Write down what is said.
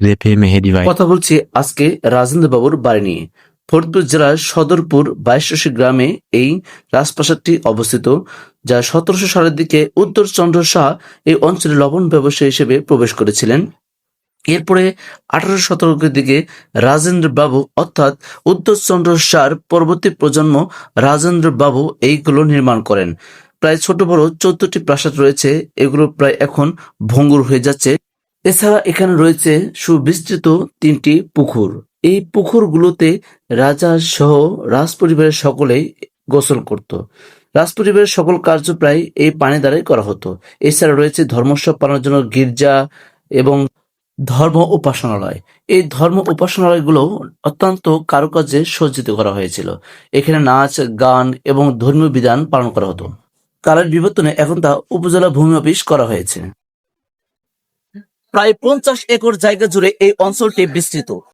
রেফে মেহেদি ভাই। কথা বলছি আজকে রাজেন্দ্র বাবুর বাড়ি নিয়ে। ফরিদপুর জেলার সদরপুর বাইশরশি গ্রামে এই রাজপ্রাসাদটি অবস্থিত, যা সতেরোশো সালের দিকে উত্তরচন্দ্র শাহ এই অঞ্চলে লবণ ব্যবসায়ী হিসেবে প্রবেশ করেছিলেন। এরপরে আঠারোশো শতকের দিকে রাজেন্দ্র বাবু অর্থাৎ উত্তরচন্দ্র শাহর পরবর্তী প্রজন্ম রাজেন্দ্র বাবু এইগুলো নির্মাণ করেন। প্রায় ছোট বড় চোদ্দটি প্রাসাদ রয়েছে, এগুলো প্রায় এখন ভঙ্গুর হয়ে যাচ্ছে। এছাড়া এখানে রয়েছে সুবিস্তৃত তিনটি পুকুর। এই পুকুরগুলোতে রাজা সহ রাজপরিবারের সকলেই গোসল করত। রাজপরিবারের সকল কার্য প্রায় এই পানি দ্বারাই করা হতো। এছাড়া রয়েছে ধর্মোৎসব পালনের জন্য গির্জা এবং ধর্ম উপাসনালয়। এই ধর্ম উপাসনালয়গুলো অত্যন্ত কারুকার্যে সজ্জিত করা হয়েছিল। এখানে নাচ, গান এবং ধর্মীয় বিধান পালন করা হতো। কালের বিবর্তনে এখন তা উপজেলা ভূমি অফিস করা হয়েছে। প্রায় পঞ্চাশ একর জায়গা জুড়ে এই অঞ্চলটি বিস্তৃত।